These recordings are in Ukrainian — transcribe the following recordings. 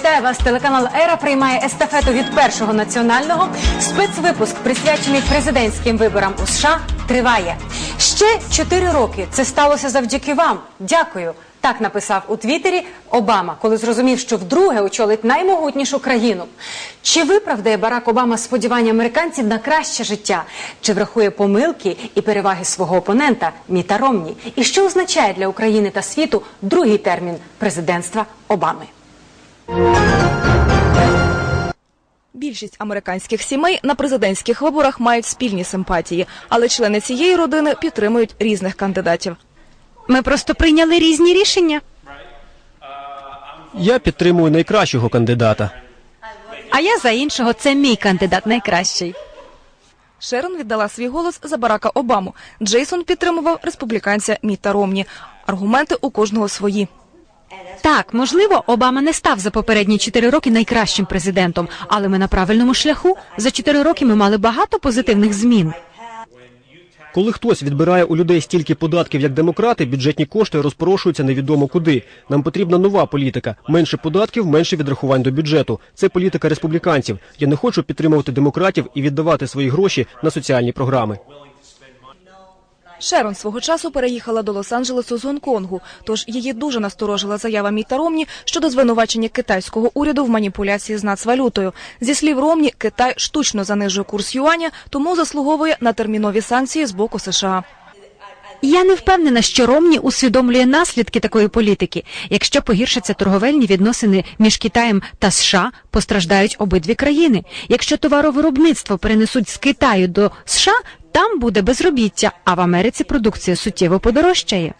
Вітаю вас. Телеканал Ера приймає естафету від першого національного. Спецвипуск, присвячений президентським виборам у США, триває. Ще чотири роки. Це сталося завдяки вам. Дякую. Так написав у Твіттері Обама, коли зрозумів, що вдруге очолить наймогутнішу країну. Чи виправдає Барак Обама сподівання американців на краще життя? Чи врахує помилки і переваги свого опонента Міта Ромні? І що означає для України та світу другий термін президентства Обами? Більшість американських сімей на президентських виборах мають спільні симпатії, але члени цієї родини підтримують різних кандидатів. Ми просто прийняли різні рішення. Я підтримую найкращого кандидата. А я за іншого. Це мій кандидат найкращий. Шерон віддала свій голос за Барака Обаму. Джейсон підтримував республіканця Міта Ромні. Аргументи у кожного свої. Так, можливо, Обама не став за попередні чотири роки найкращим президентом, але ми на правильному шляху. За чотири роки ми мали багато позитивних змін. Коли хтось відбирає у людей стільки податків, як демократи, бюджетні кошти розпорошуються невідомо куди. Нам потрібна нова політика. Менше податків, менше відрахувань до бюджету. Це політика республіканців. Я не хочу підтримувати демократів і віддавати свої гроші на соціальні програми. Шерон свого часу переїхала до Лос-Анджелесу з Гонконгу, тож її дуже насторожила заява Міта Ромні щодо звинувачення китайського уряду в маніпуляції з нацвалютою. Зі слів Ромні, Китай штучно занижує курс юаня, тому заслуговує на термінові санкції з боку США. Я не впевнена, що Ромні усвідомлює наслідки такої політики. Якщо погіршаться торговельні відносини між Китаєм та США, постраждають обидві країни. Якщо товаровиробництво перенесуть з Китаю до США, там буде безробіття, а в Америці продукція суттєво подорожчає.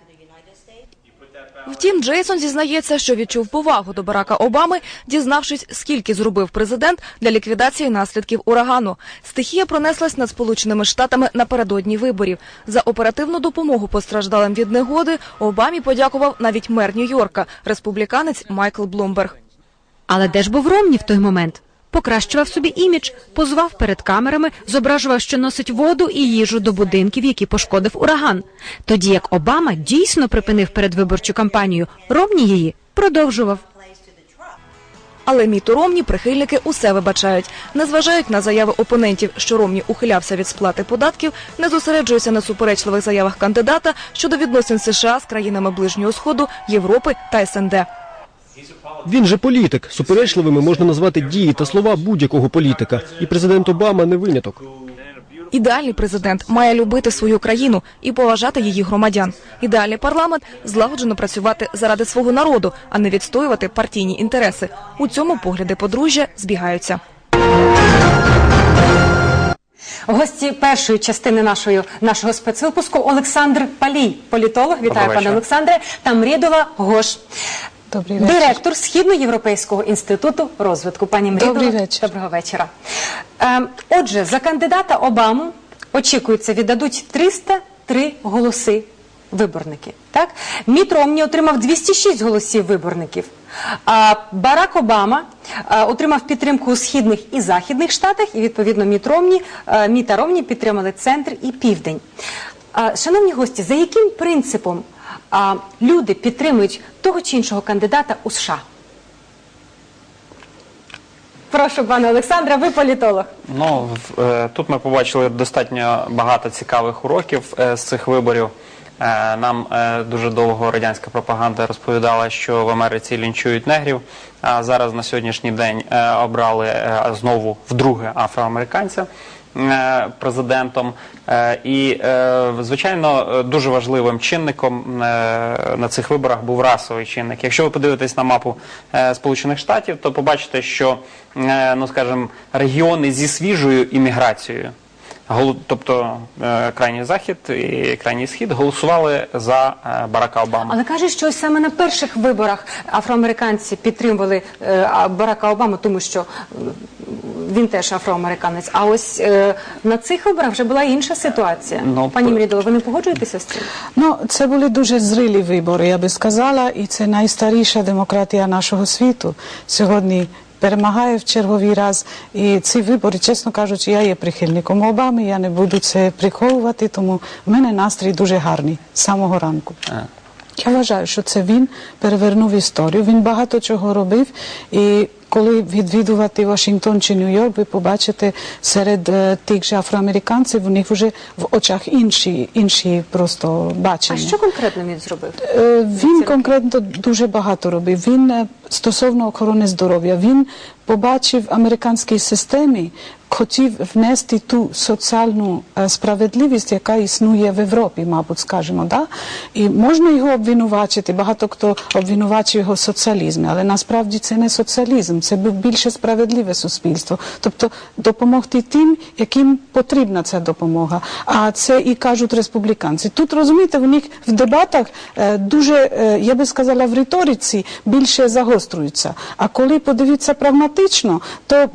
Втім, Джейсон зізнається, що відчув повагу до Барака Обами, дізнавшись, скільки зробив президент для ліквідації наслідків урагану. Стихія пронеслась над Сполученими Штатами напередодні виборів. За оперативну допомогу постраждалим від негоди Обамі подякував навіть мер Нью-Йорка, республіканець Майкл Блумберг. Але де ж був Ромні в той момент? Покращував собі імідж, позував перед камерами, зображував, що носить воду і їжу до будинків, які пошкодив ураган. Тоді як Обама дійсно припинив передвиборчу кампанію, Ромні її продовжував. Але Міту Ромні прихильники усе вибачають. Не зважають на заяви опонентів, що Ромні ухилявся від сплати податків, не зосереджуються на суперечливих заявах кандидата щодо відносин США з країнами Ближнього Сходу, Європи та СНД. Він же політик. Суперечливими можна назвати дії та слова будь-якого політика. І президент Обама не виняток. Ідеальний президент має любити свою країну і поважати її громадян. Ідеальний парламент злагоджено працювати заради свого народу, а не відстоювати партійні інтереси. У цьому погляди подружжя збігаються. Гості першої частини нашої, нашого спецвипуску Олександр Палій, політолог. Вітаю, пане. Олександре. Та Мрідова Гош. Добрий вечір. Директор Східноєвропейського інституту розвитку. Пані Мрідова, Добрий вечір. доброго вечора. Ем, отже, за кандидата Обаму очікується віддадуть 303 голоси виборники. Так? Міт Ромні отримав 206 голосів виборників. А Барак Обама а, отримав підтримку у східних і західних штатах, і відповідно Міт Ромні, а, Міта Ромні підтримали центр і південь. А, шановні гості, за яким принципом а, люди підтримують того чи іншого кандидата у США? Прошу, пане Олександре, ви політолог. Ну е, тут ми побачили достатньо багато цікавих уроків е, з цих виборів. Е, Нам дуже довго радянська пропаганда розповідала, що в Америці лінчують негрів. А зараз на сьогоднішній день обрали знову вдруге афроамериканця президентом. Е, І, е, звичайно, е, дуже важливим чинником е, на цих виборах був расовий чинник. Якщо ви подивитесь на мапу е, Сполучених Штатів, то побачите, що е, ну скажімо, регіони зі свіжою імміграцією, тобто е, крайній захід і крайній схід, голосували за е, Барака Обаму. Але кажуть, що саме на перших виборах афроамериканці підтримували е, Барака Обаму, тому що він теж афроамериканець. А ось на цих виборах вже була інша ситуація. Ну, Пані Мрідова, ви не погоджуєтеся з цим? Ну, це були дуже зрілі вибори, я би сказала, і це найстаріша демократія нашого світу. Сьогодні перемагає в черговий раз. І ці вибори, чесно кажучи, я є прихильником Обами, я не буду це приховувати, тому в мене настрій дуже гарний з самого ранку. Я вважаю, що це він перевернув історію. Він багато чого робив. І коли відвідувати Вашингтон чи Нью-Йорк, ви побачите серед е, тих же афроамериканців, у них вже в очах інші, інші просто А що конкретно він зробив? Е, Він конкретно дуже багато робив. Він е, стосовно охорони здоров'я. Він побачив в американській системі, хотів внести ту соціальну е, справедливість, яка існує в Європі, мабуть, скажемо. Да? І можна його обвинувачити. Багато хто обвинувачує його в соціалізмі, але насправді це не соціалізм, це був більше справедливе суспільство. Тобто допомогти тим, яким потрібна ця допомога. А це і кажуть республіканці. Тут розумієте, в них в дебатах е, дуже, е, я би сказала, в риториці більше загострюються. А коли подивитися прагматично, то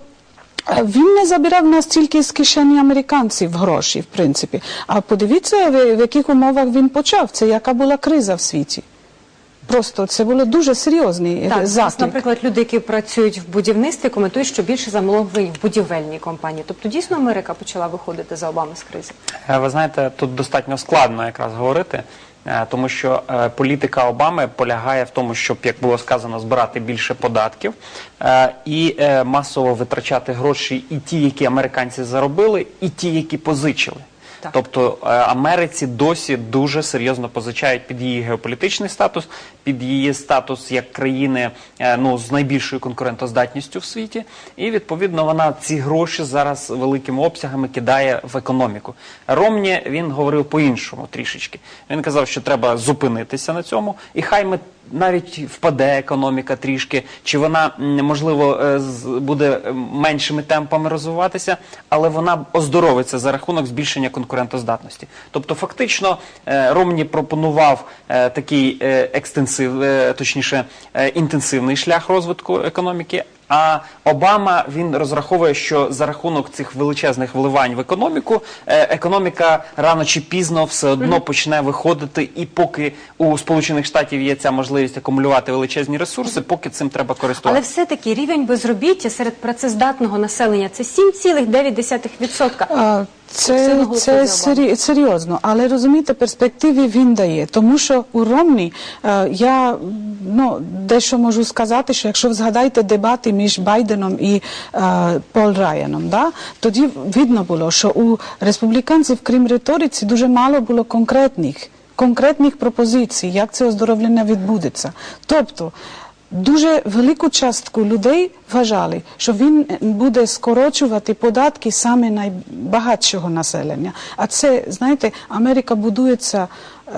він не забирав настільки з кишені американців гроші, в принципі. А подивіться, в, в яких умовах він почав. Це яка була криза в світі. Просто це було дуже серйозний е, Так, заклик. наприклад, люди, які працюють в будівництві, коментують, що більше замовлень в будівельній компанії. Тобто, дійсно, Америка почала виходити за Обами з кризи. Е, Ви знаєте, тут достатньо складно якраз говорити, тому що е, політика Обами полягає в тому, щоб, як було сказано, збирати більше податків е, і е, масово витрачати гроші і ті, які американці заробили, і ті, які позичили. Так. Тобто е, Америці досі дуже серйозно позичають під її геополітичний статус, під її статус як країни е, ну, з найбільшою конкурентоздатністю в світі. І відповідно вона ці гроші зараз великими обсягами кидає в економіку. Ромні він говорив по-іншому трішечки. Він казав, що треба зупинитися на цьому, і хай ми. Навіть впаде економіка трішки, чи вона можливо е, буде е, меншими темпами розвиватися, але вона оздоровиться за рахунок збільшення конкурентоздатності. Тобто, фактично, е, Ромні пропонував такий екстенсив, точніше, інтенсивний шлях розвитку економіки. А Обама він розраховує, що за рахунок цих величезних вливань в економіку, е, економіка рано чи пізно все одно почне виходити, і поки у Сполучених Штатів є ця можливість акумулювати величезні ресурси, поки цим треба Але користуватися. все-таки рівень безробіття серед працездатного населення це 7,9%. Це, це сері- серйозно, але розумієте, перспективи він дає. Тому що у Ромні е, я ну, дещо можу сказати, що якщо ви згадаєте дебати між Байденом і е, Пол Райаном, да, тоді видно було, що у республіканців, крім риториці, дуже мало було конкретних, конкретних пропозицій, як це оздоровлення відбудеться. Тобто, Дуже велику частку людей вважали, що він буде скорочувати податки саме найбагатшого населення. А це, знаєте, Америка будується е,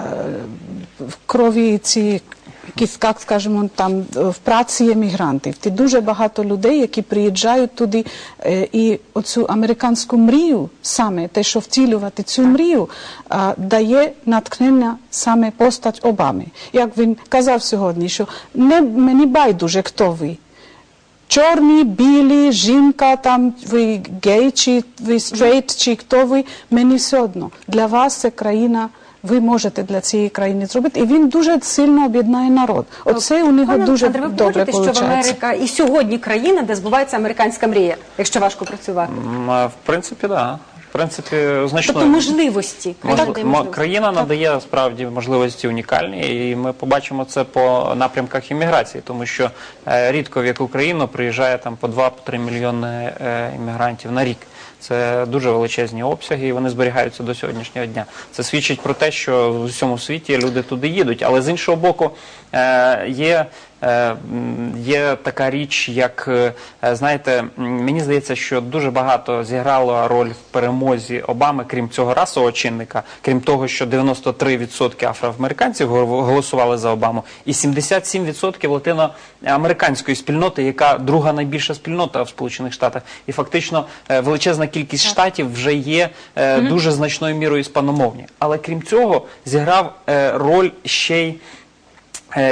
в крові ці, якісь, як скажемо, там в праці емігрантів. Ти дуже багато людей, які приїжджають туди, е, і оцю американську мрію, саме те, що втілювати цю мрію, е, дає натхнення саме постать Обами. Як він казав сьогодні, що не мені байдуже, хто ви. Чорні, білі, жінка, там ви гей, чи ви стрейт, чи хто ви, мені все одно. Для вас це країна, ви можете для цієї країни зробити. І він дуже сильно об'єднає народ. Оце у нього Пане дуже Олександре, ви добре погодитесь, що в. Америка і сьогодні країна, де збувається американська мрія, якщо важко працювати. М, е, В принципі, да. В принципі, значно Тобто можливості. Країна Можли- дає можливості. країна надає справді можливості унікальні, і ми побачимо це по напрямках імміграції, тому що е, рідко в яку країну приїжджає там по 2-3 мільйони е, іммігрантів на рік. Це дуже величезні обсяги, і вони зберігаються до сьогоднішнього дня. Це свідчить про те, що в усьому світі люди туди їдуть. Але з іншого боку, є, е, є така річ, як е, знаєте, мені здається, що дуже багато зіграло роль в перемозі Обами, крім цього расового чинника, крім того, що 93% афроамериканців гол- голосували за Обаму, і 77% латиноамериканської спільноти, яка друга найбільша спільнота в Сполучених Штатах. І фактично е, величезна кількість штатів вже є е, дуже значною мірою іспаномовні. Але крім цього, зіграв е, роль ще й е,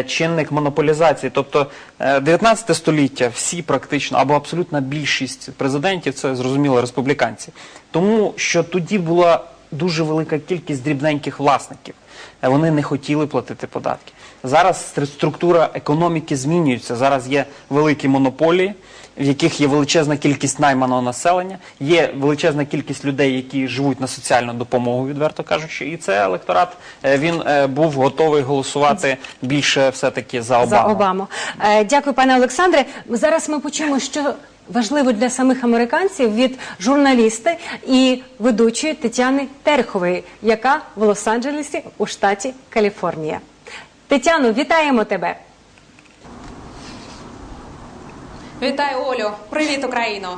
чинник монополізації. Тобто е, 19 століття всі практично або абсолютна більшість президентів це зрозуміло республіканці. Тому що тоді була дуже велика кількість дрібненьких власників. Е, Вони не хотіли платити податки. Зараз структура економіки змінюється. Зараз є великі монополії, в яких є величезна кількість найманого населення, є величезна кількість людей, які живуть на соціальну допомогу, відверто кажучи. І цей електорат е, він е, був готовий голосувати більше все-таки за Обаму. за Обаму. Дякую, пане Олександре. Зараз ми почуємо, що важливо для самих американців від журналісти і ведучої Тетяни Терхової, яка в Лос-Анджелесі у штаті Каліфорнія. Тетяно, вітаємо тебе. Вітаю, Олю. Привіт, Україно.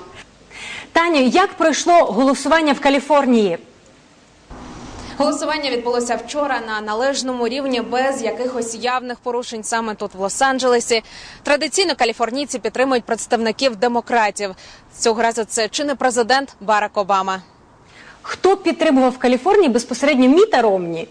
Таню, як пройшло голосування в Каліфорнії? Голосування відбулося вчора на належному рівні без якихось явних порушень саме тут в Лос-Анджелесі. Традиційно каліфорнійці підтримують представників демократів. Цього разу це чи не президент Барак Обама. Хто підтримував в Каліфорнії безпосередньо Міта Ромні?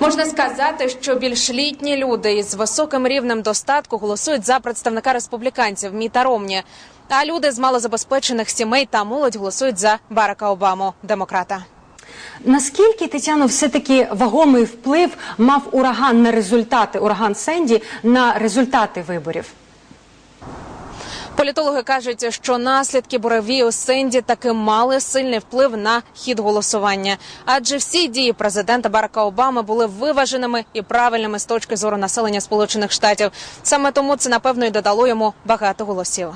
Можна сказати, що більш літні люди із високим рівнем достатку голосують за представника республіканців Міта Ромні. А люди з малозабезпечених сімей та молодь голосують за Барака Обаму, демократа. Наскільки Тетяно, все-таки вагомий вплив мав ураган на результати, ураган Сенді на результати виборів? Політологи кажуть, що наслідки буревію Сенді таки мали сильний вплив на хід голосування, адже всі дії президента Барака Обами були виваженими і правильними з точки зору населення Сполучених Штатів. Саме тому це напевно і додало йому багато голосів.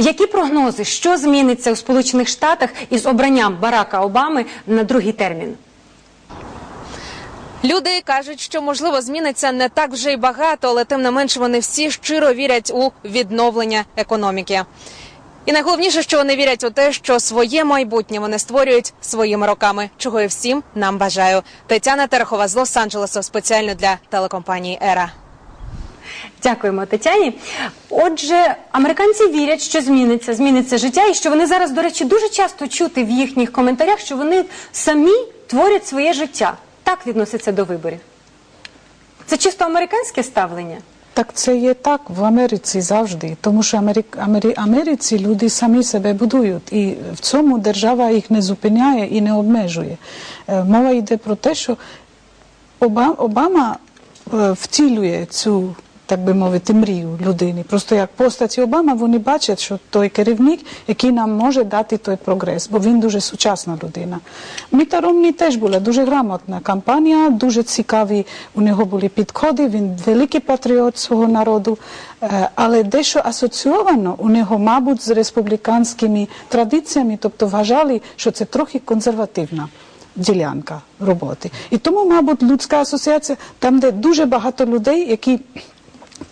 Які прогнози, що зміниться у Сполучених Штатах із обранням Барака Обами на другий термін? Люди кажуть, що можливо зміниться не так вже й багато, але тим не менш вони всі щиро вірять у відновлення економіки. І найголовніше, що вони вірять у те, що своє майбутнє вони створюють своїми роками, чого і всім нам бажаю. Тетяна Терехова з Лос-Анджелесу спеціально для телекомпанії Ера. Дякуємо Тетяні. Отже, американці вірять, що зміниться, зміниться життя, і що вони зараз, до речі, дуже часто чути в їхніх коментарях, що вони самі творять своє життя. Так відносяться до виборів. Це чисто американське ставлення. Так це є так в Америці завжди, тому що Америк, Амері, Америці люди самі себе будують, і в цьому держава їх не зупиняє і не обмежує. Е, Мова йде про те, що Обама е, втілює цю, так би мовити, мрію людини. Просто як постаті Обама вони бачать, що той керівник, який нам може дати той прогрес, бо він дуже сучасна людина. Міта Ромні теж була дуже грамотна кампанія, дуже цікаві у нього були підходи, він великий патріот свого народу, Е, але дещо асоційовано у нього, мабуть, з республіканськими традиціями, тобто вважали, що це трохи консервативна ділянка роботи. І тому, мабуть, людська асоціація, там, де дуже багато людей, які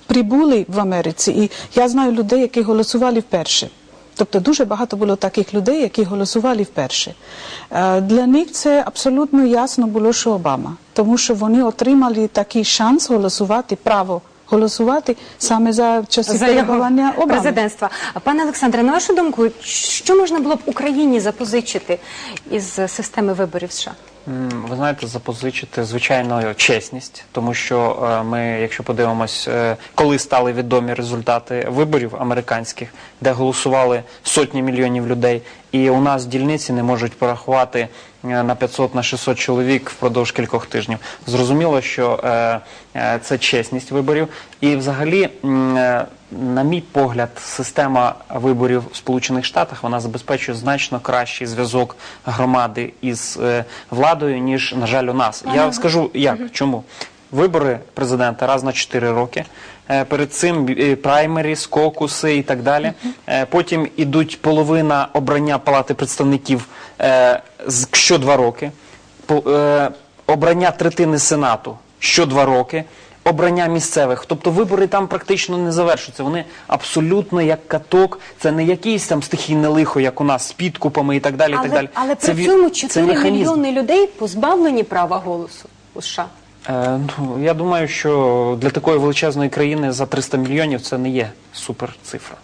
прибули в Америці, і я знаю людей, які голосували вперше. Тобто дуже багато було таких людей, які голосували вперше. Е, Для них це абсолютно ясно було, що Обама, тому що вони отримали такий шанс голосувати, право голосувати саме за часи За його перебування Обами. президентства. Пане Олександре, на вашу думку, що можна було б Україні запозичити із системи виборів США? Ви знаєте, запозичити звичайно чесність, тому що е, ми, якщо подивимось, е, коли стали відомі результати виборів американських, де голосували сотні мільйонів людей, і у нас дільниці не можуть порахувати е, на 500 на 600 чоловік впродовж кількох тижнів. Зрозуміло, що е, е, це чесність виборів, і взагалі, е, на мій погляд, система виборів в Сполучених Штатах вона забезпечує значно кращий зв'язок громади із е, владою, ніж, на жаль, у нас. Я скажу як, чому. Вибори президента раз на 4 роки. Е, Перед цим е, праймеріс, кокуси і так далі. Е, Потім ідуть половина обрання Палати представників що два роки. Обрання третини Сенату що два роки. Обрання місцевих, тобто вибори там практично не завершуються. Вони абсолютно як каток. Це не якийсь там стихійне лихо, як у нас з підкупами і так далі. і так Але, далі. але Це при цьому це 4 механізм. мільйони людей позбавлені права голосу у США. Е, ну, я думаю, що для такої величезної країни за 300 мільйонів це не є супер цифра.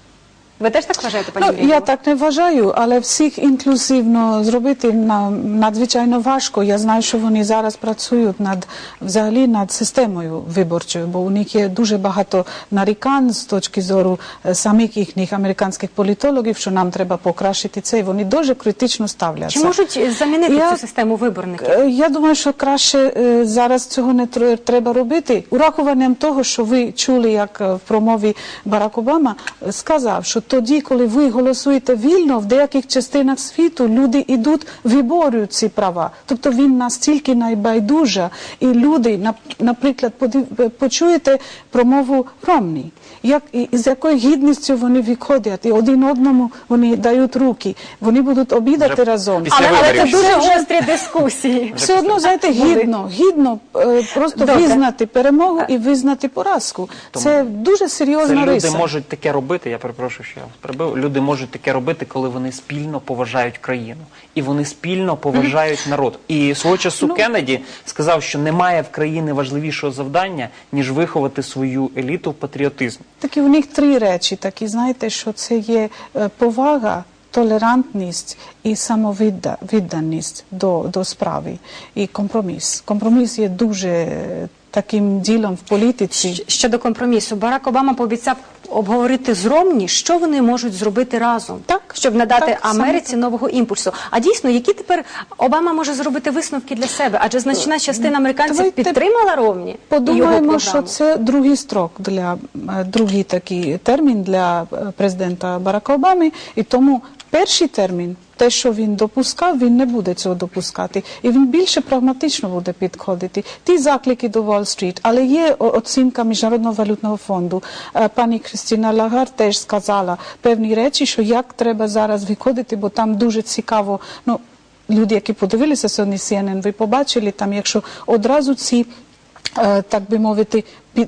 Ви теж так вважаєте, пані Ну, я так не вважаю, але всіх інклюзивно зробити на- надзвичайно важко. Я знаю, що вони зараз працюють над взагалі над системою виборчою, бо у них є дуже багато нарікань з точки зору е, самих їхніх американських політологів, що нам треба покращити це. І вони дуже критично ставляться. Чи можуть замінити Я- цю систему виборників? Е, Я думаю, що краще е, зараз цього не треба робити. Урахуванням того, що ви чули, як е, в промові Барак Обама е, сказав, що тоді, коли ви голосуєте вільно, в деяких частинах світу люди йдуть, виборюють ці права. Тобто він настільки найбайдужа, і люди, нап- наприклад, почуєте промову Ромні. Як і з якою гідністю вони виходять, і один одному вони дають руки, вони будуть обідати Вже разом. Але, але це дуже гострі дискусії. Все одно, знаєте, гідно, гідно е, просто Добре. визнати перемогу і визнати поразку. Це дуже Це серйозна люди риса. можуть таке робити. Я перепрошую, що я вас перебив. Люди можуть таке робити, коли вони спільно поважають країну і вони спільно поважають народ. І свого часу Ну. Кеннеді сказав, що немає в країни важливішого завдання ніж виховати свою еліту в патріотизм. Такі у них три речі. Такі знаєте, що це є е, повага. Толерантність і самовідданість до, до справи і компроміс. Компроміс є дуже е, таким ділом в політиці. Щодо компромісу, Барак Обама пообіцяв обговорити з Ромні, що вони можуть зробити разом, Так. щоб надати Так, Америці нового імпульсу. А дійсно, які тепер Обама може зробити висновки для себе? Адже значна частина американців Давайте підтримала Ромні. його Подумаємо, що це другий строк для е, другий такий термін для е, президента Барака Обами, і тому перший термін. Те, що він допускав, він не буде цього допускати, і він більше прагматично буде підходити. Ті заклики до Уолл-стріт, але є оцінка міжнародного валютного фонду. Е, Пані Кристина Лагар теж сказала певні речі, що як треба зараз виходити, бо там дуже цікаво. Ну люди, які подивилися сьогодні CNN, ви побачили там, якщо одразу ці так би мовити,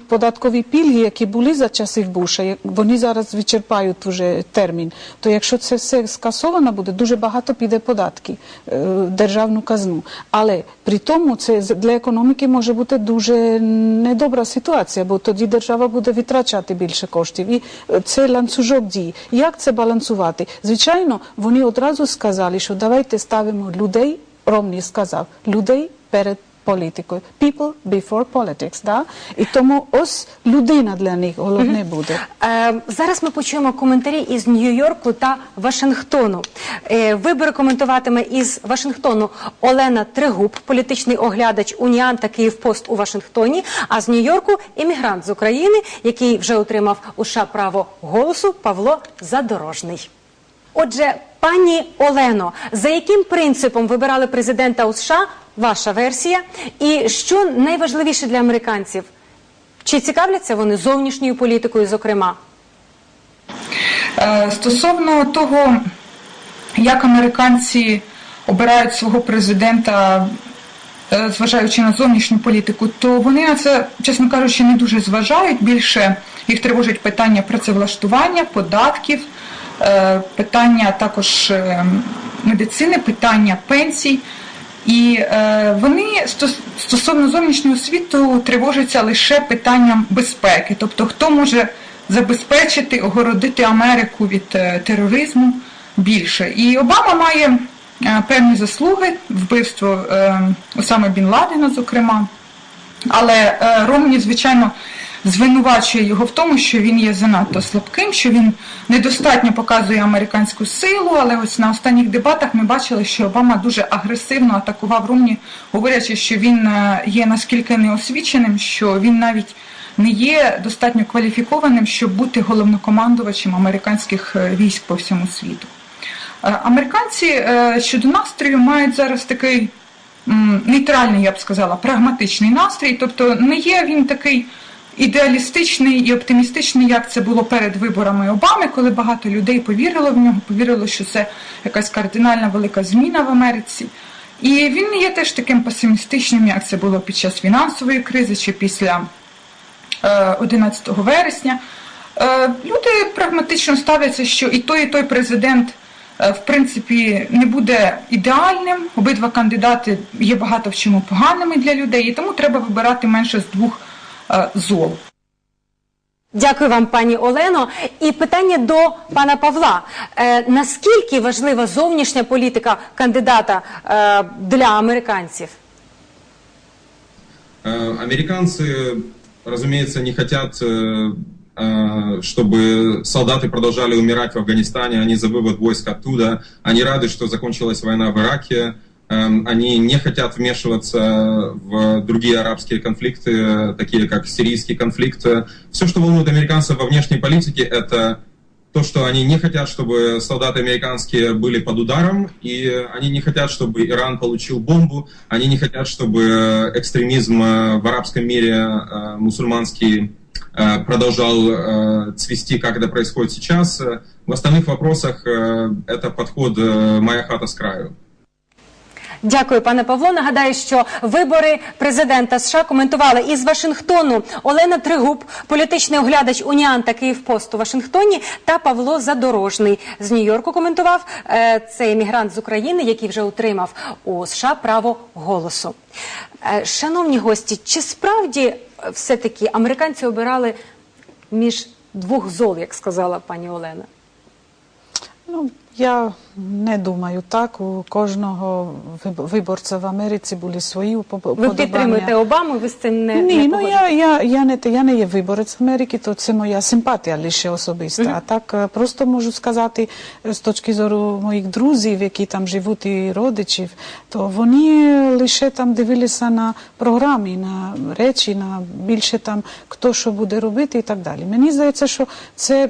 податкові пільги, які були за часів Буша, вони зараз вичерпають вже термін. То якщо це все скасовано буде, дуже багато піде податки е, в державну казну. Але при тому це для економіки може бути дуже недобра ситуація, бо тоді держава буде витрачати більше коштів. І е, це ланцюжок дій. Як це балансувати? Звичайно, вони одразу сказали, що давайте ставимо людей, Ромні сказав, людей перед політикою. People before politics. Да? І тому ось людина для них головне буде. Е, зараз ми почуємо коментарі із Нью-Йорку та Вашингтону. Е, вибори коментуватиме із Вашингтону Олена Трегуб, політичний оглядач Уніан та Київпост у Вашингтоні. А з Нью-Йорку іммігрант з України, який вже отримав у США право голосу Павло Задорожний. Отже, пані Олено, за яким принципом вибирали президента у США? Ваша версія, і що найважливіше для американців? Чи цікавляться вони зовнішньою політикою, зокрема? Е, Стосовно того, як американці обирають свого президента, е, зважаючи на зовнішню політику, то вони на це, чесно кажучи, не дуже зважають. Більше їх тривожить питання працевлаштування, податків, питання також е, медицини, питання пенсій. І е, вони стос- стосовно зовнішнього світу тривожаться лише питанням безпеки, тобто хто може забезпечити, огородити Америку від е, тероризму більше. І Обама має е, певні заслуги, вбивство е, Осами Бін Ладена, зокрема. Але е, Ромні, звичайно, звинувачує його в тому, що він є занадто слабким, що він недостатньо показує американську силу. Але ось на останніх дебатах ми бачили, що Обама дуже агресивно атакував Ромні, говорячи, що він е, є наскільки неосвіченим, що він навіть не є достатньо кваліфікованим, щоб бути головнокомандувачем американських е, військ по всьому світу. Е, Американці щодо настрою мають зараз такий нейтральний, я б сказала, прагматичний настрій. Тобто не є він такий ідеалістичний і оптимістичний, як це було перед виборами Обами, коли багато людей повірило в нього, повірило, що це якась кардинальна велика зміна в Америці. І він не є теж таким песимістичним, як це було під час фінансової кризи чи після е, 11 вересня. Е, Люди прагматично ставляться, що і той, і той президент е, в принципі не буде ідеальним. Обидва кандидати є багато в чому поганими для людей, і тому треба вибирати менше з двох е, зол. Дякую вам, пані Олено. І питання до пана Павла. Е, наскільки важлива зовнішня політика кандидата е, для американців? Э, Американцы, разумеется, не хотят, э, э, чтобы солдаты продолжали умирать в Афганистане, они за вывод войск оттуда, они рады, что закончилась война в Ираке, Эм, Они не хотят вмешиваться в другие арабские конфликты, такие как сирийский конфликт. Все, что волнует американцев во внешней политике, это то, что они не хотят, чтобы солдаты американские были под ударом, и они не хотят, чтобы Иран получил бомбу, они не хотят, чтобы экстремизм э, в арабском мире э, мусульманский э, продолжал цвести, как это происходит сейчас. В остальных вопросах это подход «моя хата с краю». Дякую, пане Павло. Нагадаю, що вибори президента США коментували із Вашингтону Олена Тригуб, політичний оглядач Уніан та Київпост у Вашингтоні, та Павло Задорожний з Нью-Йорку коментував. Е, Це емігрант з України, який вже отримав у США право голосу. Е, Шановні гості, чи справді е, все-таки американці обирали між двох зол, як сказала пані Олена? Ну, я не думаю так. У кожного виборця в Америці були свої упо- Ви підтримуєте Обаму, ви з цим не, Ні, не ну я, я, я, не, я не є виборець Америки, то це моя симпатія лише особиста. А так е, просто можу сказати е, з точки зору моїх друзів, які там живуть і родичів, то вони лише там дивилися на програми, на речі, на більше там хто що буде робити і так далі. Мені здається, що це.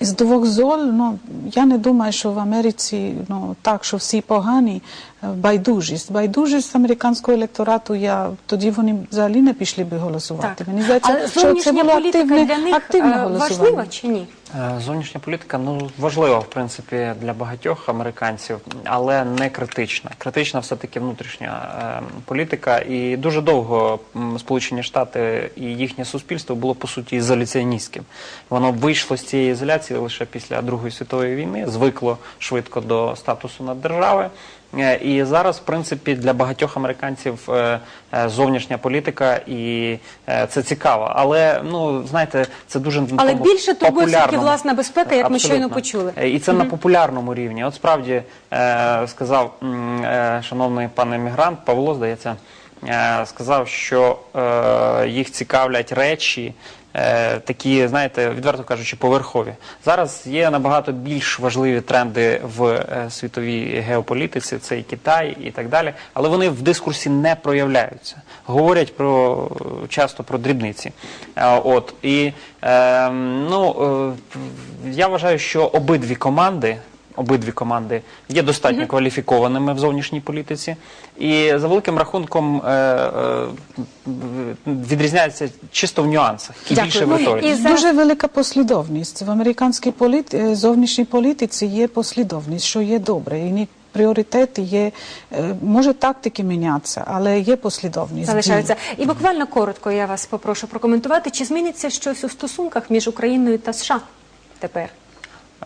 З двох зол, ну я не думаю, що в Америці ну так, що всі погані, е, байдужість. Байдужість американського електорату, я тоді вони взагалі не пішли би голосувати. Так. Мені здається, Але що це було активне, для них активне е, голосування. важлива чи ні? Е, Зовнішня політика ну важлива в принципі для багатьох американців, але не критична. Критична все-таки внутрішня е, політика. І дуже довго Сполучені Штати і їхнє суспільство було по суті ізоляціоністським. Воно вийшло з цієї ізоляції лише після Другої світової війни, звикло швидко до статусу наддержави. Е, І зараз, в принципі, для багатьох американців е, е, зовнішня політика, і це цікаво. Але ну знаєте, це дуже на Але тому більше турбує все-таки власна безпека, як ми щойно почули. І це на популярному рівні. От справді сказав шановний пан емігрант Павло, здається, сказав, що е, їх цікавлять речі. Е, Такі, знаєте, відверто кажучи, поверхові. Зараз є набагато більш важливі тренди в е, світовій геополітиці, це і Китай і так далі, але вони в дискурсі не проявляються. Говорять про часто про дрібниці. Е, От і е, ну я вважаю, що обидві команди. Обидві команди є достатньо кваліфікованими в зовнішній політиці, і за великим рахунком е, е, відрізняються чисто в нюансах і Дякую. більше в Ну, риториці. і за- Дуже велика послідовність. В американській політ... е, зовнішній політиці є послідовність, що є добре. І ні- пріоритети є, е, може тактики мінятися, але є послідовність. залишаються. І буквально коротко я вас попрошу прокоментувати, чи зміниться щось у стосунках між Україною та США тепер?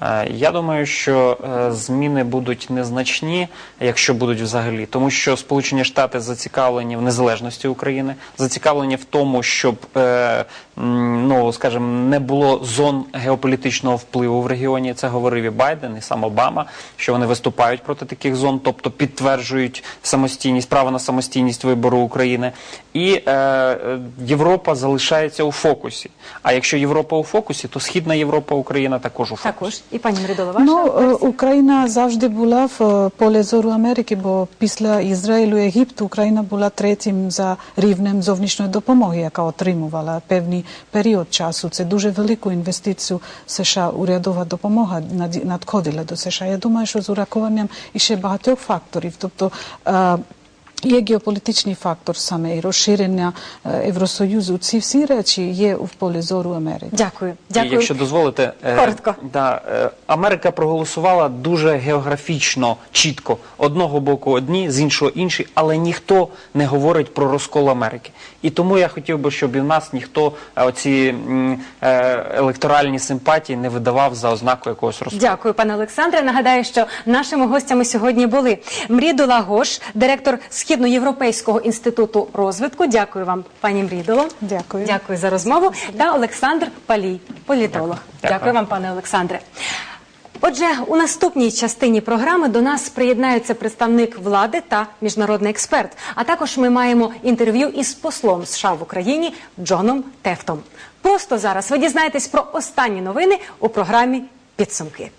Е, Я думаю, що е, зміни будуть незначні, якщо будуть взагалі, тому що Сполучені Штати зацікавлені в незалежності України, зацікавлені в тому, щоб е, ну скажімо, не було зон геополітичного впливу в регіоні. Це говорив і Байден, і сам Обама, що вони виступають проти таких зон, тобто підтверджують самостійність, право на самостійність вибору України. І е, Європа залишається у фокусі. А якщо Європа у фокусі, то Східна Європа, Україна також у фокусі. Також. І пані Мридова, ваша Ну, е, версія? Україна завжди була в е, поле зору Америки, бо після Ізраїлю і Єгипту Україна була третім за рівнем зовнішньої допомоги, яка отримувала певний період часу. Це дуже велику інвестицію США, урядова допомога надходила до США. Я думаю, що з урахуванням іще багатьох факторів. Тобто е, Є геополітичний фактор саме і розширення е, Євросоюзу. Ці всі речі є в полі зору Америки. Дякую. І Дякую. якщо дозволите, е, Коротко. Да, е, Америка проголосувала дуже географічно, чітко. Одного боку одні, з іншого інші, але ніхто не говорить про розкол Америки. І тому я хотів би, щоб і в нас ніхто е, оці е, електоральні симпатії не видавав за ознаку якогось розколу. Дякую, пане Олександре. Нагадаю, що нашими гостями сьогодні були Мрідула Гош, директор Східноєвропейського інституту розвитку. Дякую вам, пані Мрідоло. Дякую. Дякую за розмову. Та Олександр Палій, політолог. Дякую, Дякую. вам, пане Олександре. Отже, у наступній частині програми до нас приєднається представник влади та міжнародний експерт. А також ми маємо інтерв'ю із послом США в Україні Джоном Тефтом. Просто зараз ви дізнаєтесь про останні новини у програмі Підсумки.